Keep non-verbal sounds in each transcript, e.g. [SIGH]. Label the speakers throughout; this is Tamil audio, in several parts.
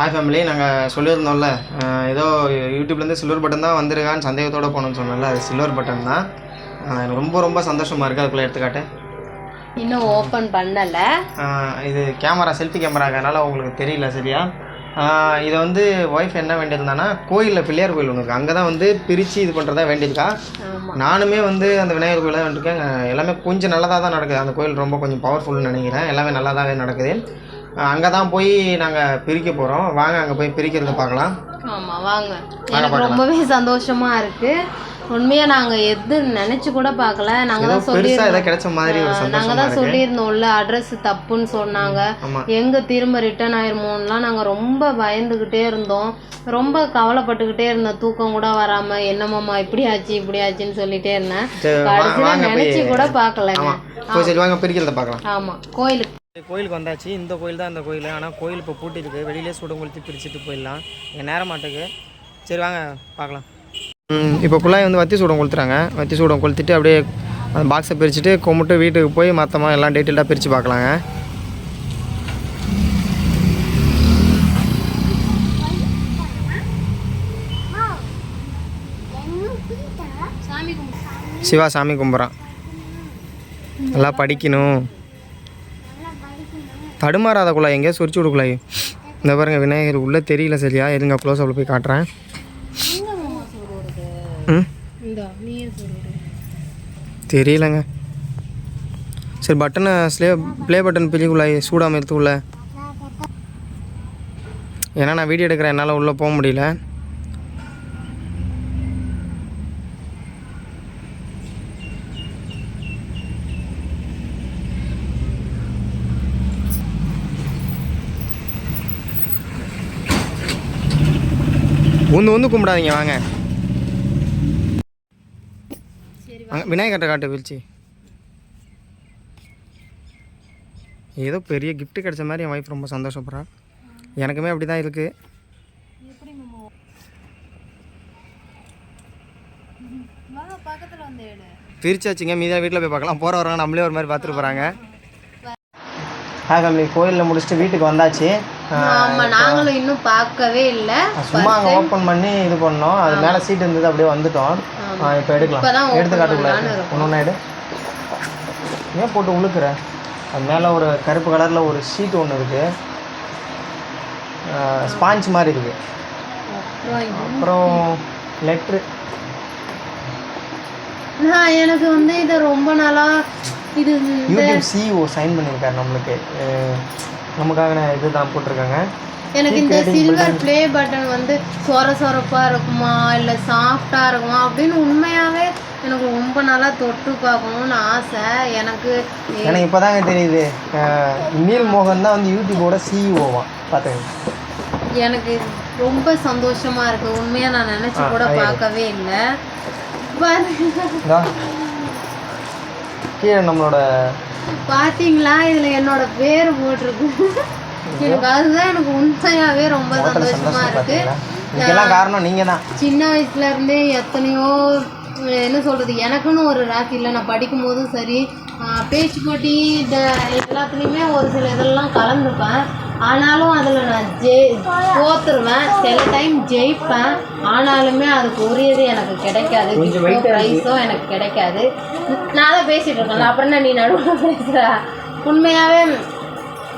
Speaker 1: ஹாய் ஃபேமிலி நாங்கள் சொல்லியிருந்தோம்ல ஏதோ யூடியூப்லேருந்து சில்வர் பட்டன் தான் வந்திருக்கான்னு சந்தேகத்தோடு போகணும்னு சொன்னோம்ல அது சில்வர் பட்டன் தான். ரொம்ப ரொம்ப சந்தோஷமாக இருக்குது அதுக்குள்ளே எடுத்துக்காட்டு.
Speaker 2: இன்னும் ஓப்பன் பண்ணல.
Speaker 1: இது கேமரா செல்ஃபி கேமராக்கனால உங்களுக்கு தெரியல சரியா? இதை வந்து ஒய்ஃப் என்ன வேண்டியிருந்தானா கோயிலில் பிள்ளையார் கோயில் ஒன்று இருக்குது அங்கே தான் வந்து பிரித்து இது பண்ணுறதா வேண்டியிருக்கா? நானுமே வந்து அந்த விநாயகர் கோயில் தான் வேண்டியிருக்கேன் எல்லாமே கொஞ்சம் நல்லதாக தான் நடக்குது. அந்த கோயில் ரொம்ப கொஞ்சம் பவர்ஃபுல்னு நினைக்கிறேன். எல்லாமே நல்லாதாவே நடக்குது. அங்கே தான் போய் நாங்கள் பிரிக்க போகிறோம் வாங்க அங்கே போய் பிரிக்கிறத பார்க்கலாம்.
Speaker 2: ஆமா வாங்க. எனக்கு ரொம்பவே சந்தோஷமா இருக்கு. உண்மையா நாங்க எது நினைச்சு கூட பார்க்கல. நாங்க
Speaker 1: ஏதோ
Speaker 2: தான் சொல்லி
Speaker 1: கிடைச்ச மாதிரி ஒரு
Speaker 2: நாங்க
Speaker 1: சந்தோஷமா
Speaker 2: தான் சொல்லியிருந்தோம்ல அட்ரஸ் தப்புன்னு சொன்னாங்க.
Speaker 1: ஆமாம்
Speaker 2: எங்க திரும்ப ரிட்டர்ன் ஆயிருமோன்னுலாம் நாங்க ரொம்ப பயந்துகிட்டே இருந்தோம். ரொம்ப கவலைப்பட்டுக்கிட்டே இருந்தோம். தூக்கம் கூட வராம என்னமாம்மா இப்படி ஆச்சு இப்படி ஆச்சுன்னு சொல்லிட்டே இருந்தேன். கடைசியில நினைச்சு கூட பார்க்கலங்க
Speaker 1: ஆமாம்
Speaker 2: கோயிலுக்கு
Speaker 1: கோயிலுக்கு வந்தாச்சு. இந்த கோயில் தான் இந்த கோயில். ஆனால் கோயில் இப்போ பூட்டிருக்கு. வெளியிலே சுடம் கொளுத்தி பிரிச்சுட்டு போயிடலாம். இங்கே நேரம் மாட்டுக்கு. சரி வாங்க பார்க்கலாம். இப்போ குழாய் வந்து வத்தி சூடம் கொளுத்துறாங்க வத்தி சூடம் கொளுத்திட்டு அப்படியே அந்த பாக்ஸை பிரிச்சுட்டு கும்பிட்டு வீட்டுக்கு போய் மற்றமாக எல்லாம் டீட்டெயிலாக பிரித்து பார்க்கலாங்க. சிவா சாமி கும்பிட்றான் நல்லா படிக்கணும். தடுமாறாத குழாய் எங்கேயா சுரிச்சு விடு குழாய் இந்த பாருங்க விநாயகர் உள்ளே தெரியல சரியா. இருங்க க்ளோஸ் அப்பில் போய் காட்டுறேன். ம்? தெரியலங்க. சரி பட்டனை ஸ்லே ப்ளே பட்டன் பிள்ளை சூடாமல் எடுத்துக்குள்ள. ஏன்னா நான் வீடியோ எடுக்கிறேன் என்னால் உள்ளே போக முடியல. உந்து வந்து கும்பிடாதீங்க வாங்க. விநாயகர்ட்ட காட்டு வீழ்ச்சி. ஏதோ பெரிய gift கிடைச்ச மாதிரி என் ஒய்ஃப் ரொம்ப சந்தோஷப்படுறா. எனக்குமே அப்படி தான் இருக்குது பிரிச்சாச்சுங்க மீதியாக வீட்டில் போய் பார்க்கலாம். போகிற வரவங்க நம்மளே ஒரு மாதிரி பார்த்துட்டு போகிறாங்க ஹாய் ஃபேமிலி கோயிலில் முடிச்சுட்டு வீட்டுக்கு வந்தாச்சு.
Speaker 2: ஆமா நாங்களும் இன்னும் பார்க்கவே இல்ல.
Speaker 1: சும்மா அங்கே ஓப்பன் பண்ணி இது பண்ணோம். அது மேலே சீட் இருந்தது அப்படியே வந்துட்டோம். இப்போ எடுக்கலாம். எடுத்து. ஒன்று ஒன்று எடு. ஏன் போட்டு உழுக்குற? அது மேலே ஒரு கருப்பு கலரில் ஒரு ஷீட் ஒன்று இருக்குது ஸ்பாஞ்ச் மாதிரி இருக்குது
Speaker 2: அப்புறம்
Speaker 1: லெட்ரு
Speaker 2: நான் எனக்கு வந்து இது ரொம்ப நாளா இது
Speaker 1: யூடியூப் சிஇஓ சைன் பண்ணியிருக்காரு நம்மளுக்கு. நமக்காக இது தான் போட்டிருக்காங்க.
Speaker 2: எனக்கு இந்த சில்வர் ப்ளே பட்டன் வந்து சொர சொரப்பா இருக்குமா இல்ல சாஃப்டா இருக்குமா அப்படின்னு உண்மையாவே எனக்கு ரொம்ப நாளா தொட்டு பார்க்கணும்னு ஆசை. எனக்கு
Speaker 1: எனக்கு இப்போ தாங்க தெரியுது நீல் மோகன் தான் வந்து யூடியூபோட சிஇஓவான் பார்த்துங்க.
Speaker 2: எனக்கு ரொம்ப சந்தோஷமா இருக்கு. உண்மையா நான் நினைச்சு கூட பார்க்கவே இல்லை.
Speaker 1: கீழே நம்மளோட
Speaker 2: பாத்தீங்களா? இதுல என்னோட பேர் போட்டிருக்கு. எனக்கு அதுதான் எனக்கு உண்மையாவே ரொம்ப சந்தோஷமா இருக்கு.
Speaker 1: இதுக்கெல்லாம் காரணம் நீங்கள் தான்
Speaker 2: சின்ன வயசுல இருந்தே எத்தனையோ என்ன சொல்றது எனக்குன்னு ஒரு ராசி இல்லை. நான் படிக்கும் போதும் சரி பேச்சு போட்டி இந்த எல்லாத்துலேயுமே ஒரு சில இதெல்லாம் கலந்துப்பேன். ஆனாலும் அதில் நான் ஜெய் தோத்துருவேன் சில டைம் ஜெயிப்பேன். ஆனாலுமே அதுக்கு உரியது எனக்கு கிடைக்காது. கிஃப்டோ ப்ரைஸோ எனக்கு கிடைக்காது. நான் தான் பேசிட்டு இருக்கேன்ல அப்புறம் என்ன நீ நடுவில் பேசுகிற உண்மையாகவே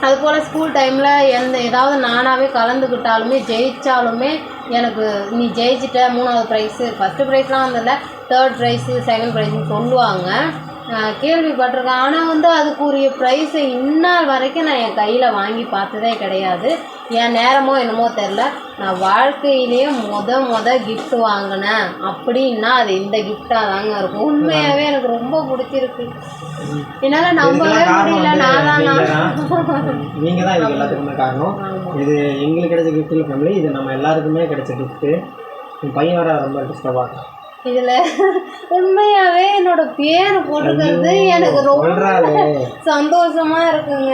Speaker 2: அது போல் ஸ்கூல் டைமில் எந்த ஏதாவது நானாகவே கலந்துக்கிட்டாலுமே ஜெயித்தாலுமே எனக்கு நீ ஜெயிச்சிட்ட மூணாவது ப்ரைஸு ஃபஸ்ட்டு ப்ரைஸ்லாம் வந்ததில்ல தேர்ட் ப்ரைஸு செகண்ட் ப்ரைஸ்னு சொல்லுவாங்க. நான் கேள்விப்பட்டிருக்கேன். ஆனால் வந்து அதுக்குரிய ப்ரைஸை இந்நாள் வரைக்கும் நான் என் கையில் வாங்கி பார்த்ததே கிடையாது. என் நேரமோ என்னமோ தெரில நான் வாழ்க்கையிலேயே முத முத gift வாங்கினேன். அப்படின்னா அது இந்த கிஃப்டாக தாங்க இருக்கும். உண்மையாகவே எனக்கு ரொம்ப பிடிச்சிருக்கு. என்னால் நம்பவே முடியல. நான் தான்
Speaker 1: நீங்கள் தான் இதுக்கு எல்லாத்துக்குமே காரணம். இது எங்களுக்கு கிடைச்ச இல்லை ஃபேமிலி இது நம்ம எல்லாருக்குமே கிடைச்ச கிஃப்ட்டு என் பையன் வர ரொம்ப இன்ட்ரெஸ்டாக பார்க்கலாம்
Speaker 2: இதுல உண்மையாவே என்னோட பேர் போட்டுக்கிறது எனக்கு ரொம்ப சந்தோஷமா இருக்குங்க.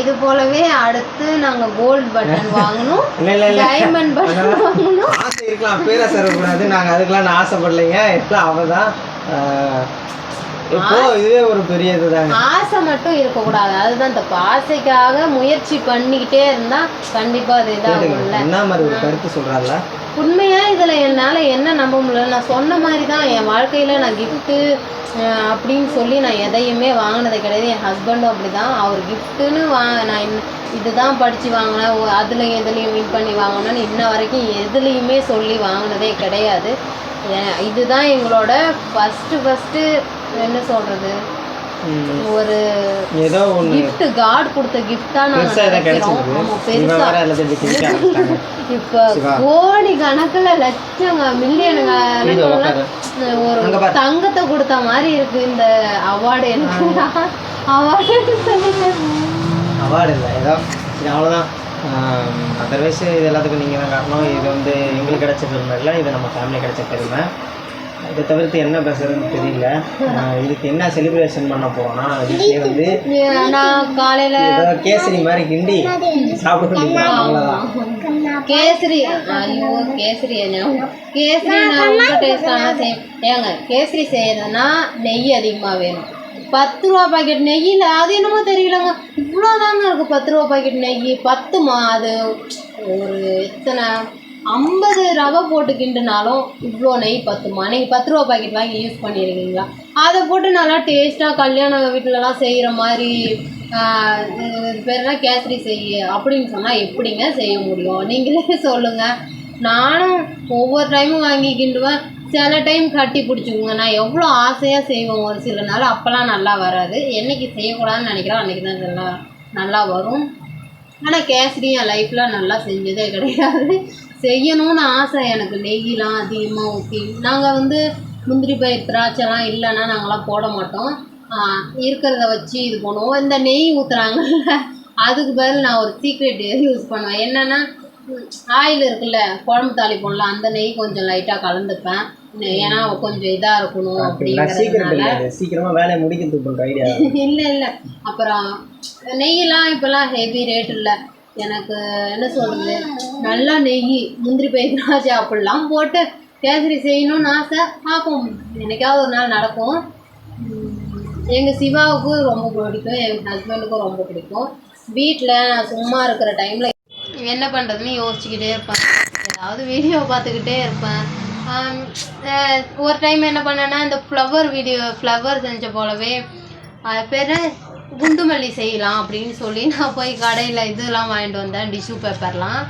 Speaker 2: இது போலவே அடுத்து நாங்க கோல்ட் பட்டன் வாங்கணும் [LAUGHS] டைமண்ட் பட்டன் வாங்கணும்.
Speaker 1: ஆசை இருக்கலாம் பேரை கூடாது நாங்கள் அதுக்கெல்லாம் நான் ஆசைப்படலைங்க. எல்லாம் அவள் தான் இப்போ இதுவே ஒரு பெரிய இதுதாங்க.
Speaker 2: ஆசை மட்டும் இருக்கக்கூடாது அதுதான் தப்பு. ஆசைக்காக முயற்சி பண்ணிக்கிட்டே இருந்தா கண்டிப்பா அது இதாகும்ல
Speaker 1: என்ன மாதிரி ஒரு கருத்து சொல்றாருல
Speaker 2: உண்மையா இதுல என்னால என்ன நம்ப முடியல? நான் சொன்ன மாதிரி தான் என் வாழ்க்கையில நான் கிஃப்ட்டு அப்படின்னு சொல்லி நான் எதையுமே வாங்கினது கிடையாது. என் ஹஸ்பண்டும் அப்படிதான். அவர் கிஃப்ட்டுன்னு வா நான் இன்ன- இதுதான் படிச்சு வாங்கினேன். அதுலயும் இதுலயும் வின் பண்ணி வாங்கினேன்னு இன்ன வரைக்கும் எதுலேயுமே சொல்லி வாங்கினதே கிடையாது. இதுதான் எங்களோட ஃபஸ்ட்டு ஃபஸ்ட்டு என்ன சொல்றது? ஒரு
Speaker 1: ஏதோ ஒண்ணு.
Speaker 2: gift காட் கொடுத்த தான் நாங்க
Speaker 1: பெருசா [LAUGHS]
Speaker 2: இப்ப. கோடி கணக்குல லட்சங்க மில்லியனுங்க. ஒரு. தங்கத்தை கொடுத்த மாதிரி இருக்கு இந்த அவார்டு எனக்கு. அவார்டு
Speaker 1: அவார்டு இல்லை ஏதோ. இது அவ்வளோதான் அதர்வைஸ் இது எல்லாத்துக்கும் நீங்கள் தான் காரணம். இது வந்து எங்களுக்கு கிடைச்ச பெருமை இல்லை இது நம்ம ஃபேமிலி கிடைச்ச பெருமை. இதை தவிர்த்து என்ன பேசுறதுன்னு தெரியல. இதுக்கு என்ன செலிப்ரேஷன் பண்ண போகிறோம்னா வீட்லேயே வந்து
Speaker 2: நான் காலையில
Speaker 1: கேசரி மாதிரி கிண்டி சாப்பிட்டு அவ்வளோதான்
Speaker 2: கேசரி ஐயோ கேசரி. கேசரி நான் ரொம்ப டேஸ்டான செய் ஏங்க கேசரி செய்யறதுன்னா நெய் அதிகமாக வேணும். பத்து ரூபா பாக்கெட் நெய்யில் அது என்னமோ தெரியலங்க. இவ்வளோ தாங்க இருக்குது பத்து ரூபா பாக்கெட் நெய். பத்துமா அது ஒரு எத்தனை ஐம்பது ரவை போட்டு கிண்டுனாலும் இவ்வளோ நெய் பத்துமா? நீங்கள் பத்து ரூபா பாக்கெட் வாங்கி யூஸ் பண்ணியிருக்கீங்களா அதை போட்டு நல்லா டேஸ்ட்டாக கல்யாண வீட்டிலலாம் செய்கிற மாதிரி பேர்லாம் கேசரி செய்ய அப்படின்னு சொன்னால் எப்படிங்க செய்ய முடியும்? நீங்களே [LAUGHS] சொல்லுங்கள் நானும் ஒவ்வொரு டைமும் வாங்கி கிண்டுவேன். சில டைம் கட்டி பிடிச்சிக்குங்க. நான் எவ்வளோ ஆசையாக செய்வேன் ஒரு சில நாள். அப்போல்லாம் நல்லா வராது. என்னைக்கு செய்யக்கூடாதுன்னு நினைக்கிறோம் அன்றைக்கி தான் நல்லா நல்லா வரும். ஆனால் கேசரி என் லைஃப்பில் நல்லா செஞ்சதே கிடையாது. செய்யணும்னு ஆசை எனக்கு. நெய்யெலாம் அதிகமாக ஊற்றி நாங்கள் வந்து முந்திரி பயிர் திராட்சைலாம் இல்லைன்னா நாங்களாம் போட மாட்டோம். இருக்கிறத வச்சு இது பண்ணுவோம். இந்த நெய் ஊற்றுறாங்கல்ல அதுக்கு பதில் நான் ஒரு சீக்ரெட் யூஸ் பண்ணுவேன். என்னென்னா ஆயில் இருக்குல்ல குழம்பு தாளிப்போம்ல அந்த நெய் கொஞ்சம் லைட்டாக கலந்துப்பேன். ஏன்னா கொஞ்சம் இதாக இருக்கணும் அப்படிங்கிறதுனால.
Speaker 1: இல்லை. சீக்கிரமாக வேலையை முடிக்கிறதுக்கு பண்ணுற ஐடியா
Speaker 2: இல்லை இல்லை. அப்புறம் நெய்யெல்லாம் இப்போல்லாம் ஹெவி ரேட் இல்லை. எனக்கு என்ன சொல்கிறது நல்லா நெய் முந்திரி பயிர் திராட்சை அப்படிலாம் போட்டு கேசரி செய்யணும்னு ஆசை. பார்ப்போம். என்னைக்காவது ஒரு நாள் நடக்கும். எங்கள் சிவாவுக்கு ரொம்ப பிடிக்கும். எங்கள் ஹஸ்பண்டுக்கும் ரொம்ப பிடிக்கும். வீட்டில் நான் சும்மா இருக்கிற டைமில் என்ன பண்ணுறதுன்னு யோசிச்சுக்கிட்டே இருப்பேன். ஏதாவது வீடியோ பார்த்துக்கிட்டே இருப்பேன். ஒரு டைம் என்ன பண்ணேன்னா இந்த ஃப்ளவர் வீடியோ ஃப்ளவர் செஞ்ச போலவே அது பேர் குண்டுமல்லி செய்யலாம் அப்படின்னு சொல்லி நான் போய் கடையில் இதெல்லாம் வாங்கிட்டு வந்தேன் டிஷ்யூ பேப்பர்லாம்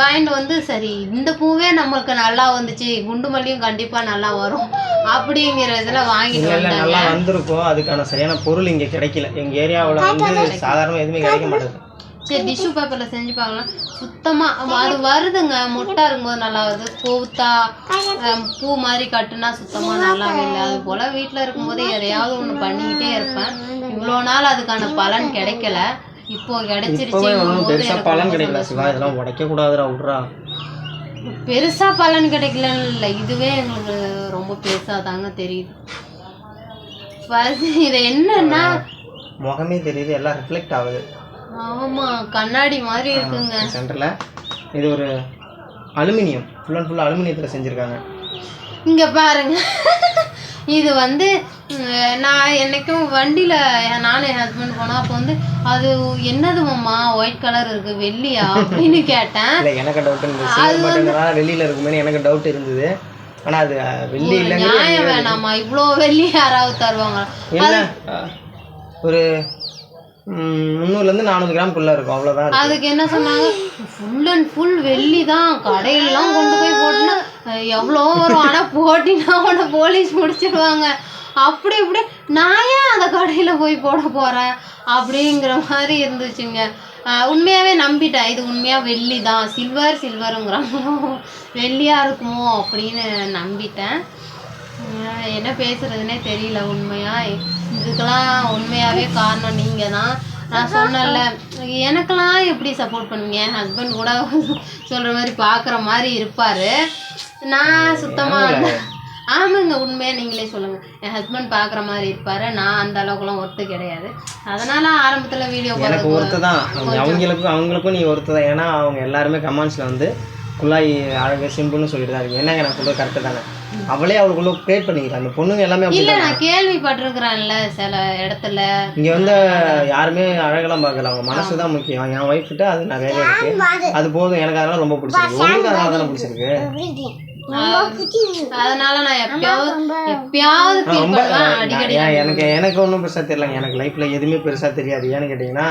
Speaker 2: வாங்கிட்டு வந்து சரி இந்த பூவே நம்மளுக்கு நல்லா வந்துச்சு குண்டுமல்லியும் கண்டிப்பாக நல்லா வரும் அப்படிங்கிற இதில் வாங்கிட்டு வந்தேன்
Speaker 1: நல்லா வந்திருக்கும். அதுக்கான சரியான பொருள் இங்கே கிடைக்கல. எங்கள் ஏரியாவில் வந்து சாதாரண எதுவுமே கிடைக்க மாட்டேங்குது.
Speaker 2: சரி டிஷ்யூ பேப்பரில் செஞ்சு பார்க்கலாம். சுத்தமாக அது வருதுங்க. மொட்டா இருக்கும்போது நல்லா வருது. அஹ், பூ மாதிரி கட்டுனா சுத்தமாக நல்லாவே இல்லை. அது போல் வீட்டில் இருக்கும்போது எதையாவது ஒன்று பண்ணிக்கிட்டே இருப்பேன். இவ்வளோ நாள் அதுக்கான பலன் கிடைக்கல. இப்போ கிடைச்சிருச்சு
Speaker 1: பலன் கிடைக்கல சிவா. இதெல்லாம் உடைக்கக்கூடாதுடா விட்றா
Speaker 2: பெருசா பலன் கிடைக்கலன்னு இல்லை. இதுவே எங்களுக்கு ரொம்ப பெருசாக தாங்க தெரியுது. இது என்னன்னா
Speaker 1: முகமே தெரியுது. எல்லாம் ரிஃப்ளெக்ட் ஆகுது.
Speaker 2: ஆமா கண்ணாடி மாதிரி இருக்குங்க.
Speaker 1: சென்டரில் இது ஒரு அலுமினியம். ஃபுல் அண்ட் ஃபுல் அலுமினியத்தில் செஞ்சுருக்காங்க.
Speaker 2: இங்க பாருங்க. இது வந்து நான் என்னைக்கும் வண்டியில நானும் என் ஹஸ்பண்ட் போனோம். அப்போ வந்து அது என்னது மாமா? ஒயிட் கலர் இருக்கு வெள்ளியா? அப்படின்னு கேட்டேன்.
Speaker 1: இல்லை எனக்கு டவுட் இருந்தது. வெளியில் இருக்குமேனு எனக்கு டவுட் இருந்தது. ஆனால் அது வெள்ளி இல்லைங்க
Speaker 2: நியாயம் வேணாமா? இவ்வளோ வெள்ளி யாராவது தருவாங்க
Speaker 1: இல்லை ஒரு முந்நூறுலேருந்து நானூறு கிராம்குள்ளே இருக்கும். அவ்வளோதான்
Speaker 2: அதுக்கு என்ன சொன்னாங்க? ஃபுல் அண்ட் ஃபுல் வெள்ளி தான். கடையிலலாம் கொண்டு போய் போட்டுனா எவ்வளோ வரும்? ஆனால் போட்டினா கூட போலீஸ் முடிச்சிடுவாங்க அப்படி இப்படி. நான் ஏன் அந்த கடையில் போய் போட போகிறேன் அப்படிங்கிற மாதிரி இருந்துச்சுங்க. உண்மையாகவே நம்பிட்டேன். இது உண்மையாக வெள்ளி தான். சில்வர் சில்வருங்கிறாங்களோ வெள்ளியாக இருக்குமோ அப்படின்னு நம்பிட்டேன். என்ன பேசுகிறதுனே தெரியல உண்மையா? இதுக்கெல்லாம் உண்மையாகவே காரணம் நீங்கள் தான் நான் சொன்னேன்ல எனக்கெல்லாம் எப்படி சப்போர்ட் பண்ணுவீங்க? என் ஹஸ்பண்ட் கூட சொல்கிற மாதிரி பார்க்குற மாதிரி இருப்பார். நான் சுத்தமாக ஆமாங்க உண்மையாக நீங்களே சொல்லுங்கள் என் ஹஸ்பண்ட் பார்க்குற மாதிரி இருப்பார். நான் அந்த அளவுக்குலாம் ஒர்த்து கிடையாது. அதனால் ஆரம்பத்தில் வீடியோ
Speaker 1: எனக்கு ஒருத்தர் தான் அவங்க- அவங்களுக்கும் அவங்களுக்கும் நீ ஒருத்தர் தான் ஏன்னா அவங்க எல்லாருமே கமெண்ட்ஸில் வந்து குழாய் அழகு சிம்பிள்னு சொல்லிட்டு தான் இருக்கு என்னங்க நான் சொல்றது கரெக்டு தானே? அவளே அவளுக்குள்ள கிரியேட் பண்ணிக்கிறா அந்த பொண்ணுங்க எல்லாமே அப்படி
Speaker 2: இல்ல நான் கேள்விப்பட்டிருக்கிறேன்ல சில இடத்துல.
Speaker 1: இங்க வந்து யாருமே அழகெல்லாம் பார்க்கல. அவங்க மனசு தான் முக்கியம். என் ஒய்ஃப் கிட்ட அது நிறையவே இருக்கு. அது போதும். எனக்கு அதனால ரொம்ப பிடிச்சிருக்கு. உங்களுக்கு அதனால தானே பிடிச்சிருக்கு?
Speaker 2: அதனால நான் எப்பயாவது எப்பயாவது
Speaker 1: நான்
Speaker 2: ஃபீல்
Speaker 1: ரொம்ப
Speaker 2: அடிக்கடி
Speaker 1: எனக்கு எனக்கு ஒன்றும் பெருசாக தெரியலங்க. எனக்கு லைஃப்பில் எதுவுமே பெருசாக தெரியாது. ஏன்னு கேட்டிங்கன்னா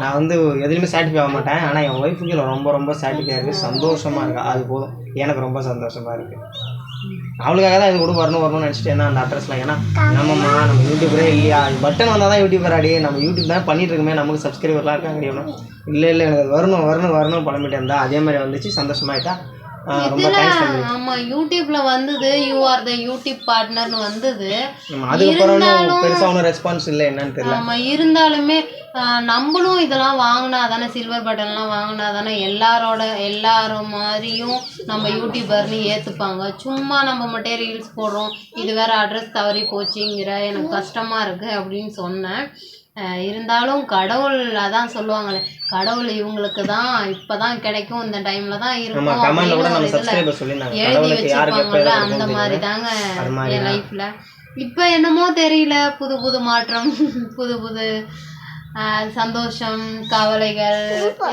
Speaker 1: நான் வந்து எதுலையுமே சாட்டிஃபை ஆக மாட்டேன். ஆனால் என் ஒய்ஃபுக்கு ரொம்ப ரொம்ப சாட்டிஃபை இருக்குது சந்தோஷமாக இருக்கு. அது போதும். எனக்கு ரொம்ப சந்தோஷமாக இருக்குது அவளுக்காக தான் இது கூட வரணும் வரணும்னு நினச்சிட்டு என்ன அந்த அட்ரஸ்லாம் ஏன்னா நம்மம்மா நம்ம யூடியூபரே இல்லையா? பட்டன் வந்தால் தான் யூடியூபர் அடி. நம்ம யூடியூப் தான் பண்ணிட்டு இருக்கோமே. நமக்கு சப்ஸ்கிரைபர்லாம் இருக்காங்க இல்லை இல்லை எனக்கு வரணும் வரணும் வரணும் பழமிட்டே இருந்தா அதே மாதிரி வந்துச்சு. சந்தோஷமாயிட்டா
Speaker 2: ஆமா யூடியூப்ல வந்தது. யூ ஆர் த யூடியூப் பார்ட்னர்னு வந்தது. ஆமா இருந்தாலுமே ஆஹ், நம்மளும் இதெல்லாம் வாங்கினா தானே சில்வர் பட்டன்லாம் வாங்கினா தானே எல்லாரோட எல்லாரும் மாதிரியும் நம்ம யூடியூபர்னு ஏற்றுப்பாங்க சும்மா நம்ம மட்டும் ரீல்ஸ் போடுறோம். இது வேற அட்ரஸ் தவறி போச்சுங்கிற எனக்கு கஷ்டமா இருக்கு அப்படின்னு சொன்னேன். இருந்தாலும் கடவுள் அதான் சொல்லுவாங்களே கடவுள் இவங்களுக்கு தான் இப்பதான் கிடைக்கும் இந்த டைம்ல தான்
Speaker 1: நம்ம
Speaker 2: இருக்கும் அப்படின்னு எழுதி வச்சிருப்பாங்கல்ல அந்த மாதிரி. தாங்க என். லைஃப்ல இப்போ என்னமோ தெரியல புது புது மாற்றம் [LAUGHS] புது புது ஆஹ், சந்தோஷம் கவலைகள்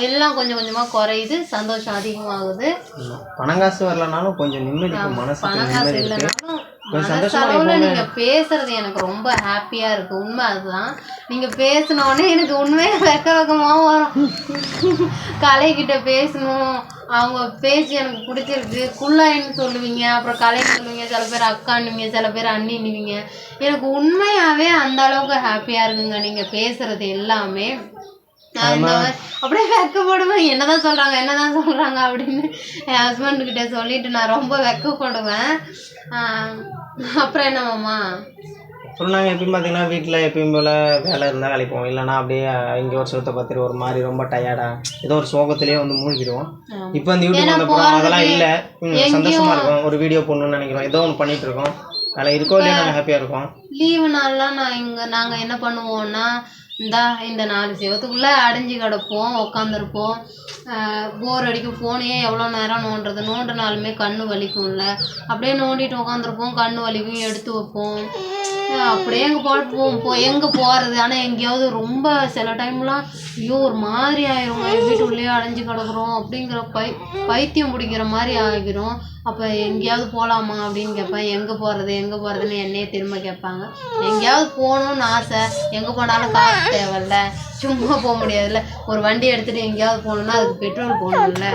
Speaker 2: எல்லாம் கொஞ்சம் கொஞ்சமா குறையுது சந்தோஷம் அதிகமாகுது
Speaker 1: ஆமா. பணம் காசு வரலனாலும் கொஞ்சம் நிம்மதி
Speaker 2: பணம் காசு இல்லைனாலும் மனசளவுல நீங்க பேசுறது எனக்கு ரொம்ப ஹாப்பியா இருக்கு. உண்மை அதுதான். நீங்க பேசின உடனே எனக்கு உண்மையா வெக்க வெக்கமா வரும். கலைகிட்ட பேசணும். அவங்க பேச்சு எனக்கு பிடிச்சிருக்கு. குள்ளாயின்னு சொல்லுவீங்க அப்புறம் கலைன்னு சொல்லுவீங்க சில பேர் அக்கான்னுவீங்க சில பேர் அண்ணின்னுவீங்க. எனக்கு உண்மையாவே அந்த அளவுக்கு ஹாப்பியா இருக்குங்க. நீங்க பேசுறது எல்லாமே. அப்படியே வெக்கப்படுவேன் என்னதான் சொல்றாங்க என்னதான் சொல்றாங்க அப்படின்னு என் ஹஸ்பண்ட் கிட்ட சொல்லிட்டு நான் ரொம்ப வெக்கப்படுவேன் ஆஹ் அப்புறம் என்ன மாமா?
Speaker 1: அப்புறம் நாங்கள் எப்பயும் பார்த்தீங்கன்னா வீட்டில் எப்பயும் போல் வேலை இருந்தால் வேலைக்கு போவோம். இல்லைன்னா அப்படியே இங்கே ஒரு சுத்த பார்த்துட்டு ஒரு மாதிரி ரொம்ப டயர்டாக ஏதோ ஒரு சோகத்திலேயே வந்து மூழ்கிடுவோம். இப்போ அந்த யூடியூப்
Speaker 2: ஏன்னா
Speaker 1: வந்தப்பறம் அதெல்லாம் இல்லை. சந்தோஷமா இருக்கும். ஒரு வீடியோ போடணும்னு நினைக்கிறோம். ஏதோ ஒன்று பண்ணிட்டு இருக்கோம். வேலை இருக்கோ இல்லையா நாங்கள் ஹாப்பியாக இருக்கோம்.
Speaker 2: லீவு நாள்லாம் நான் இங்க நாங்க என்ன பண்ணுவோம்னா இந்தா இந்த நாலு செவத்துக்குள்ளே அடைஞ்சு கிடப்போம் உட்காந்துருப்போம் போர் அடிக்கும் ஃபோனையே எவ்வளோ நேரம் நோண்டுறது? நோண்டினாலுமே கண் வலிக்கும்ல. அப்படியே நோண்டிட்டு உட்காந்துருப்போம் கண் வலிக்கும் எடுத்து வைப்போம். அப்படியே எங்கே போவோம் போ எங்கே போகிறது ஆனால் எங்கேயாவது ரொம்ப சில டைம்லாம் ஐயோ ஒரு மாதிரி ஆயிரும். வீட்டுக்குள்ளேயே அடைஞ்சு கிடக்குறோம் அப்படிங்கிற பை பைத்தியம் பிடிக்கிற மாதிரி ஆகிரும். அப்போ எங்கேயாவது போகலாமா அப்படின்னு கேட்பேன். எங்கே போகிறது எங்கே போகிறதுன்னு என்னையே திரும்ப கேட்பாங்க. எங்கேயாவது போகணும்னு ஆசை எங்கே போனாலும் காசு தேவையில்ல. சும்மா போக முடியாதுல்ல. ஒரு வண்டி எடுத்துகிட்டு எங்கேயாவது போகணுன்னா அதுக்கு பெட்ரோல் போகணும்ல.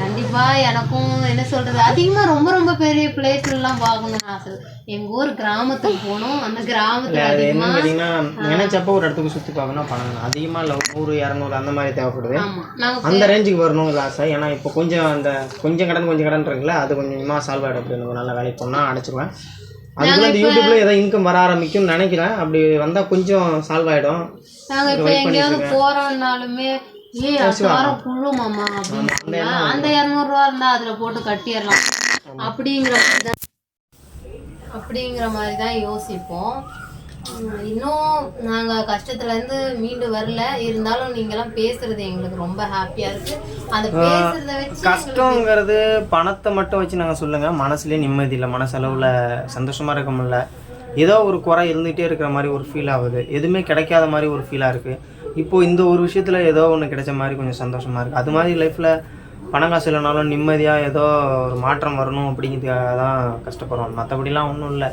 Speaker 2: கண்டிப்பா எனக்கும் என்ன சொல்றது அதிகமா ரொம்ப ரொம்ப பெரிய பிளேஸ்லாம் பார்க்கணும்னு ஆசை எங்க ஊர் கிராமத்துக்கு போகணும் அந்த கிராமத்துல
Speaker 1: அது
Speaker 2: அதிகமா
Speaker 1: நினைச்சப்போ ஒரு இடத்துக்கு சுற்றி பார்க்கணும் பணம் வேணும் அதிகமாக இல்லை நூறு இரநூறு அந்த மாதிரி தேவைப்படுது. அந்த ரேஞ்சுக்கு வரணுங்கிற ஆசை. ஏன்னா இப்போ கொஞ்சம் அந்த கொஞ்சம் கடன் கொஞ்சம் கடன் இருக்குல்ல அது கொஞ்சம் சால்வ் ஆகிடும் அப்படின்னு நல்ல வேலைக்கு போனால் அடைச்சிருவேன். அதுக்குள்ள இந்த யூடியூப்ல ஏதோ இன்கம் வர ஆரம்பிக்கும்னு நினைக்கிறேன். அப்படி வந்தால் கொஞ்சம் சால்வ் ஆகிடும்
Speaker 2: நாங்க இப்ப எங்கேயாவது போறோம்னாலுமே ஏய் அடுத்த வாரம் குழு மாமா அப்படின்னு அந்த இரநூறுவா இருந்தா அதுல போட்டு கட்டிடலாம். அப்படிங்கிற மாதிரி தான் அப்படிங்கிற மாதிரி தான் யோசிப்போம் இன்னும் நாங்க கஷ்டத்துல இருந்து மீண்டு வரல. இருந்தாலும் நீங்கெல்லாம் பேசுறது எங்களுக்கு ரொம்ப ஹாப்பியா இருக்கு. அந்த பேசுறத வச்சு
Speaker 1: கஷ்டங்கிறது பணத்தை மட்டும் வச்சு நாங்கள் சொல்லுங்க. மனசுலேயே நிம்மதி இல்லை மனசளவில் சந்தோஷமாக இருக்க முடியல. ஏதோ ஒரு குறை இருந்துகிட்டே இருக்கிற மாதிரி ஒரு ஃபீல் ஆகுது. எதுவுமே கிடைக்காத மாதிரி ஒரு ஃபீலாக இருக்குது இப்போது இந்த ஒரு விஷயத்தில் ஏதோ ஒன்று கிடைச்ச மாதிரி கொஞ்சம் சந்தோஷமாக இருக்குது அது மாதிரி லைஃப்பில் பணம் காசு இல்லைனாலும் நிம்மதியாக ஏதோ ஒரு மாற்றம் வரணும் அப்படிங்கிறதுக்காக தான் கஷ்டப்படுறோம். மற்றபடிலாம் ஒன்றும் இல்லை.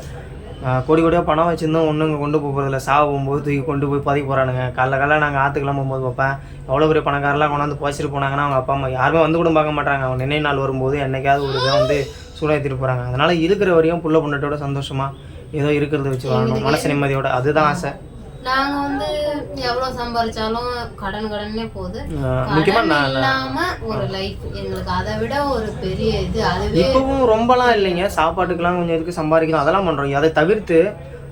Speaker 1: கோடி கோடியாக பணம் வச்சுருந்தோம் ஒன்றும் இங்கே கொண்டு போக போகிறதில்ல சாவு போகும்போது தூக்கி கொண்டு போய் பதவி போகிறானுங்க காலைல காலைல நாங்கள் ஆற்றுக்கெல்லாம் போகும்போது பார்ப்பேன் எவ்வளோ பெரிய பணக்காரெல்லாம் கொண்டாந்து புதைச்சிட்டு போனாங்கன்னா அவங்க அப்பா அம்மா யாருமே வந்து கூட பார்க்க மாட்டாங்க. அவங்க நினைவு நாள் வரும்போது என்னைக்காவது ஒரு இதை வந்து சூடாத்திட்டு போகிறாங்க அதனால் இருக்கிற வரையும் புள்ள பொண்ணட்டோட சந்தோஷமாக ஏதோ இருக்கிறத வச்சு வாழணும். மனசு நிம்மதியோட. அதுதான் ஆசை.
Speaker 2: நாங்க வந்து எவ்வளவு சம்பாதிச்சாலும் கடன் கடனே போகுது இல்லாம ஒரு லைஃப் எங்களுக்கு அதை விட ஒரு பெரிய இது அதுவே
Speaker 1: இப்போவும் ரொம்பலாம் இல்லைங்க. சாப்பாட்டுக்கெல்லாம் கொஞ்சம் இருக்கு சம்பாதிக்கிறோம் அதெல்லாம் பண்ணுறோம் அதை தவிர்த்து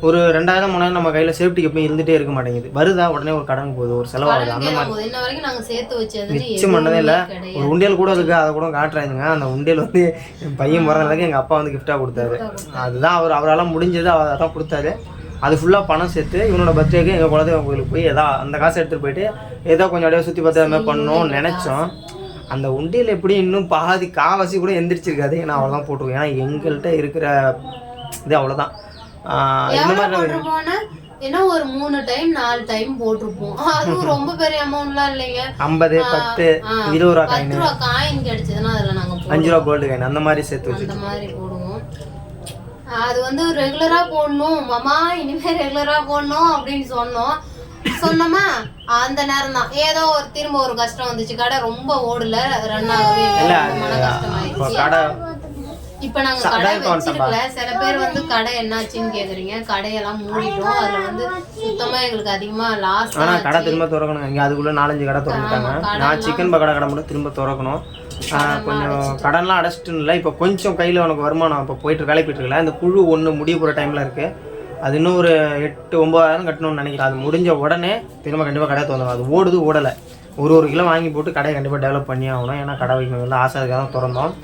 Speaker 1: ஒரு ரெண்டாயிரம் மூணாயிரம் நம்ம கையில் சேஃப்டிக்கு எப்பயும் இருந்துகிட்டே இருக்க மாட்டேங்குது. வருதா? உடனே ஒரு கடன் போகுது ஒரு செலவாகுது. அந்த மாதிரி
Speaker 2: போகுது. இன்ன வரைக்கும் நாங்க சேர்த்து வச்சது
Speaker 1: மிச்சம் பண்ணதே இல்லை. ஒரு உண்டியல் கூட இருக்கு. அதை கூட காட்டுறாங்க அந்த உண்டியல் வந்து என் பையன் பிறந்ததுக்கு எங்கள் அப்பா வந்து கிஃப்டாக கொடுத்தாரு. அதுதான் அவர் அவரால் முடிஞ்சது. அவர் அதான் கொடுத்தாரு. அது ஃபுல்லாக பணம் சேர்த்து இவனோட பர்த்டேக்கு எங்கள் குலதெய்வம் கோயிலுக்கு போய் ஏதோ அந்த காசை எடுத்துகிட்டு போயிட்டு ஏதோ கொஞ்சம் அப்படியே சுற்றி பார்த்து மாதிரி பண்ணணும்னு நினச்சோம். அந்த உண்டியல் எப்படி இன்னும் பாதி காவாசி கூட எந்திரிச்சிருக்காது. ஏன்னா அவ்வளோதான் போட்டுருவோம் ஏன்னா எங்கள்கிட்ட இருக்கிற இது அவ்வளோதான் இந்த மாதிரி
Speaker 2: ஏன்னா ஒரு மூணு டைம் நாலு டைம் போட்டிருப்போம். அதுவும் [LAUGHS] ரொம்ப பெரிய அமௌண்ட்லாம் இல்லைங்க.
Speaker 1: ஐம்பது பத்து இருபது ரூபா காயின்
Speaker 2: பத்து ரூபா காயின் கிடைச்சதுன்னா அதுல நாங்க போடுவோம்
Speaker 1: அஞ்சு ரூபா கோல்டு காயின் அந்த மாதிரி சேர்த்து வச்சு
Speaker 2: அந்த மாதிரி போடுவோம். அது வந்து ரெகுலரா போடணும். மாமா இனிமே ரெகுலரா போடணும் அப்படின்னு சொன்னோம். சொன்னோமா? அந்த நேரம் தான் ஏதோ ஒரு திரும்ப ஒரு கஷ்டம் வந்துச்சு. கடை ரொம்ப ஓடல. ரன் ஆகவே
Speaker 1: இல்ல.
Speaker 2: மன
Speaker 1: கடை
Speaker 2: இப்ப நாங்க கடை வச்சிருக்கல. சில பேர் வந்து கடை என்னாச்சுன்னு கேக்குறீங்க. கடையெல்லாம் மூடிட்டோம். அதுல வந்து சுத்தமா எங்களுக்கு அதிகமா லாஸ்
Speaker 1: ஆனால் கடை திரும்ப திறக்கணும். இங்கே அதுக்குள்ளே நாலஞ்சு கடை திறந்துட்டாங்க. நான் சிக்கன் பக்கடா கடை மட்டும் திரும்ப திறக்கணும். கொஞ்சம் கடன்லாம் அடைச்சிட்டு இல்லை. இப்போ கொஞ்சம் கையில் உனக்கு வருமானம் இப்போ போயிட்டு வேலை போயிட்டு இருக்கல இந்த குழு ஒன்று முடிய போகிற டைமில் இருக்குது அது இன்னும் ஒரு எட்டு ஒம்பதாயிரம் கட்டணும்னு நினைக்கிறேன். அது முடிஞ்ச உடனே திரும்ப கண்டிப்பாக கடை திறந்துடும் அது ஓடுது ஓடலை. ஒரு ஒரு கிலோ வாங்கி போட்டு கடையை கண்டிப்பாக டெவலப் பண்ணி ஆகணும். ஏன்னா கடை வைக்கணும். ஆசை அதுக்காக தான் திறந்தோம்.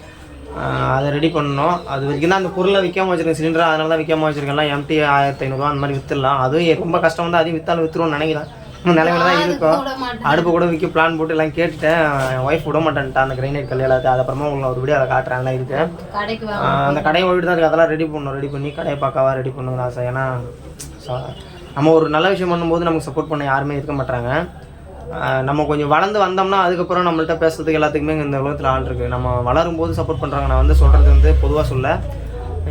Speaker 1: அதை ரெடி பண்ணணும். அது வரைக்கும் தான் அந்த பொருளை விற்காம வச்சிருக்கேன் சிலிண்டர் அதனால தான் விற்காம வச்சிருக்கேன் எம்டி ஆயிரத்தி ஐநூறுரூவா அந்த மாதிரி விற்றுலாம் அதுவும் ரொம்ப கஷ்டம் வந்து அதையும் விற்றாலும் விற்றுருவோம்னு நினைக்கிறேன். [LAUGHS] நிலைமையில தான் இருக்கும். அடுப்பு கூட விற்க பிளான் போட்டு எல்லாம் கேட்டுட்டேன். ஒய்ஃப் விட மாட்டேன்ட்டா அந்த கிரைனைட் கல் எல்லாத்தையும். அது அப்புறமா உங்களுக்கு ஒரு வீடியோ அதை காட்டுறாங்க இருக்கு.
Speaker 2: கடைக்கு வா.
Speaker 1: ஆஹ் அந்த கடையை ஓடிட்டு தான் இருக்கு. அதெல்லாம் ரெடி பண்ணணும் ரெடி பண்ணி கடையை பார்க்கவா ரெடி பண்ணுங்கிற ஆசை. ஏன்னா நம்ம ஒரு நல்ல விஷயம் பண்ணும்போது நமக்கு சப்போர்ட் பண்ண யாருமே இருக்க மாட்டாங்க நம்ம கொஞ்சம் வளர்ந்து வந்தோம்னா அதுக்கப்புறம் நம்மள்ட்ட பேசுறதுக்கு எல்லாத்துக்குமே இந்த உலகத்தில் ஆள் இருக்குது நம்ம வளரும் போது சப்போர்ட் பண்ணுறாங்க நான் வந்து சொல்கிறது வந்து பொதுவாக சொல்ல.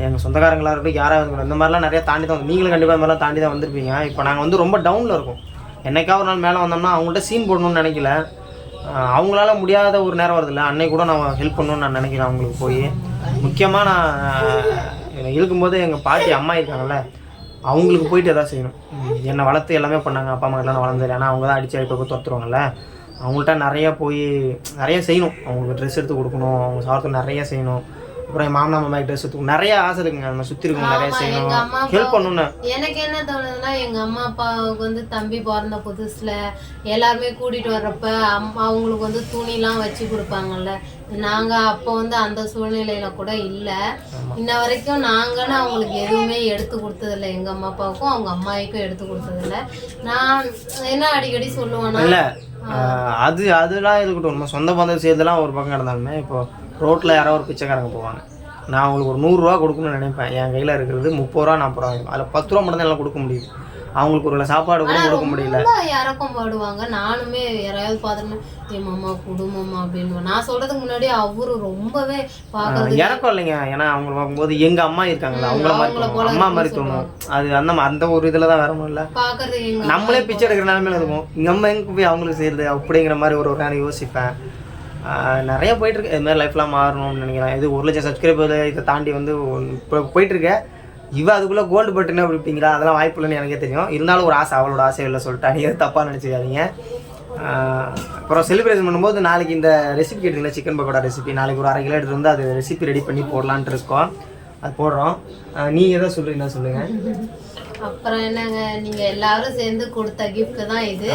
Speaker 1: எங்கள் சொந்தக்காரங்களா இருக்கட்டும் யாராவது இருக்கட்டும் இந்த மாதிரிலாம் நிறைய தாண்டி தான் நீங்களும் கண்டிப்பாக இந்த மாதிரிலாம் தாண்டி தான் வந்திருப்பீங்க. இப்போ நாங்கள் வந்து ரொம்ப டவுனில் இருக்கோம். என்னைக்காவது ஒரு நாள் மேலே வந்தோம்னா அவங்கள்ட்ட சீன் போடணும்னு நினைக்கல. அவங்களால முடியாத ஒரு நேரம் வருதுல்ல அன்னைக்கு கூட நான் ஹெல்ப் பண்ணணும்னு நான் நினைக்கிறேன் அவங்களுக்கு போய். முக்கியமாக நான் ஆஹ் இருக்கும்போது எங்கள் பாட்டி அம்மா இருக்காங்கல்ல அவங்களுக்கு போயிட்டு எதாவது செய்யணும். என்னை வளர்த்து எல்லாமே பண்ணாங்க. அப்பா அம்மா எல்லாம் வளர்ந்தது ஏன்னா அவங்க தான் அடிச்சு அடிப்பை துரத்துருவாங்கல்ல அவங்கள்ட்ட நிறையா போய் நிறைய செய்யணும். அவங்களுக்கு ட்ரெஸ் எடுத்து கொடுக்கணும். அவங்க சாப்பிட்டு நிறைய செய்யணும். அப்புறம் என் மாமனா மாமா ட்ரெஸ் எடுத்து நிறைய ஆசை இருக்குங்க. நம்ம சுற்றி இருக்கவங்க நிறைய செய்யணும். ஹெல்ப் பண்ணணும்னு.
Speaker 2: எனக்கு என்ன தோணுதுன்னா எங்க அம்மா அப்பாவுக்கு வந்து தம்பி பிறந்த புதுசுல எல்லாருமே கூட்டிட்டு வர்றப்ப அம்மா அவங்களுக்கு வந்து துணிலாம் வச்சு கொடுப்பாங்கல்ல. நாங்க அப்போ வந்து அந்த சூழ்நிலையில கூட இல்ல. இன்ன வரைக்கும் நாங்கன்னு அவங்களுக்கு எதுவுமே எடுத்து கொடுத்ததில்ல. எங்க அம்மா அப்பாவுக்கும் அவங்க அம்மாவுக்கும் எடுத்து கொடுத்ததில்ல. நான் என்ன அடிக்கடி சொல்லுவேன்னா
Speaker 1: அது அதெல்லாம் இருக்கட்டும். நம்ம சொந்த பந்தம் சேர்த்துலாம் ஒரு பக்கம் கிடந்தாலுமே இப்போ ரோட்டில் யாரோ ஒரு பிச்சைக்காரங்க போவாங்க. நான் அவங்களுக்கு ஒரு நூறுரூவா கொடுக்கணும்னு நினைப்பேன். என் கையில் இருக்கிறது முப்பது ரூபா நாற்பது ரூபா. அதில் பத்து ரூபா மட்டும் தான் எல்லாம் கொடுக்க முடியுது. அவங்களுக்கு ஒரு சாப்பாடு கூட கொடுக்க முடியல.
Speaker 2: இறக்கம் பாடுவாங்க. நானுமே யாரையாவது பார்த்தோன்னா என் மாமா குடும்பமா அப்படின்னு நான் சொல்றதுக்கு முன்னாடி அவரு ரொம்பவே பாக்குறது
Speaker 1: இறக்கம் இல்லைங்க. ஏன்னா அவங்க பார்க்கும்போது எங்கள் அம்மா இருக்காங்களா அவங்கள மாதிரி அம்மா மாதிரி தோணும். அது அந்த அந்த ஒரு இதில் தான் வரணும் இல்லை.
Speaker 2: பாக்குறது எங்க
Speaker 1: நம்மளே பிச்சை எடுக்கிற நிலமையில இருக்கும். அம்மா எங்கே போய் அவங்களுக்கு செய்யுது அப்படிங்கிற மாதிரி ஒரு ஒரு நேரம் யோசிப்பேன். நிறைய போயிட்டுருக்கு. இது மாதிரி லைஃப்லாம் மாறணும்னு நினைக்கிறேன். இது ஒரு லட்சம் சப்ஸ்கிரைபர் இதை தாண்டி வந்து இப்போ போயிட்டுருக்க. இவ அதுக்குள்ளே கோல்டு பட்டுன்னு அப்படிங்களா அதெல்லாம் வாய்ப்பு இல்லைன்னு எனக்கே தெரியும். இருந்தாலும் ஒரு ஆசை அவளோட ஆசை இல்லை சொல்லிட்டா. நீங்கள் தப்பாக நினச்சிக்காதீங்க. அப்புறம் செலிப்ரேஷன் பண்ணும்போது நாளைக்கு இந்த ரெசிபி கேட்டிங்களா சிக்கன் பக்கோடா ரெசிபி நாளைக்கு ஒரு அரை கிலோ எடுத்து வந்து அது ரெசிபி ரெடி பண்ணி போடலான்ட்டு இருக்கோம். அது போடுறோம். நீங்கள் எதாவது சொல்கிறீங்களா சொல்லுங்கள்
Speaker 2: அப்புறம் என்னங்க நீங்க எல்லாரும் சேர்ந்து கொடுத்த கிஃப்ட் தான் இது.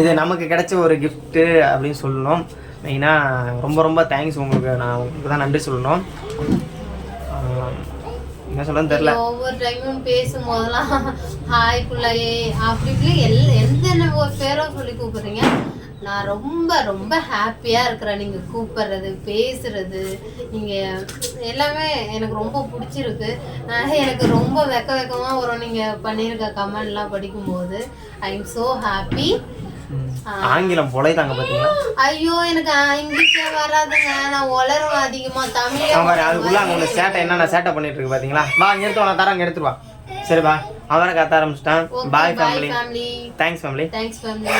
Speaker 1: இது நமக்கு கிடைச்ச ஒரு gift அப்படின்னு சொல்லணும். மெயினாக ரொம்ப ரொம்ப தேங்க்ஸ் உங்களுக்கு. நான் உங்களுக்கு தான் நன்றி சொல்லணும். என்ன சொல்லணும்னு
Speaker 2: தெரியல. ஒவ்வொரு டைமும் பேசும்போதெல்லாம் ஹாய் பிள்ளையே. அப்படி இப்படி எல் எந்த என்ன ஒரு பேரோ சொல்லி கூப்பிடுறீங்க. நான் ரொம்ப ரொம்ப ஹாப்பியா இருக்கிறேன். நீங்க கூப்பிடுறது பேசுறது நீங்க எல்லாமே எனக்கு ரொம்ப பிடிச்சிருக்கு. எனக்கு ரொம்ப வெக்க வெக்கமா வரும். நீங்க பண்ணியிருக்க கமெண்ட்லாம் படிக்கும்போது. ஐ எம் ஸோ ஹாப்பி
Speaker 1: ஆங்கிலம் பொழைதாங்க பார்த்தீங்களா
Speaker 2: ஐயோ எனக்கு இங்கிலீஷே வராதுங்க. நான் உளரும் அதிகமா தமிழே
Speaker 1: அவன் அதுக்குள்ளே அங்கே உள்ள சேட்டை என்னென்ன சேட்டை பண்ணிட்டு இருக்கு பார்த்தீங்களா வா அங்கே எடுத்து நான் தரேன் அங்கே எடுத்துட்டு வா. சரி பா அவரை கத்த ஆரம்பிச்சிட்டேன். Bye family
Speaker 2: family
Speaker 1: thanks family
Speaker 2: thanks family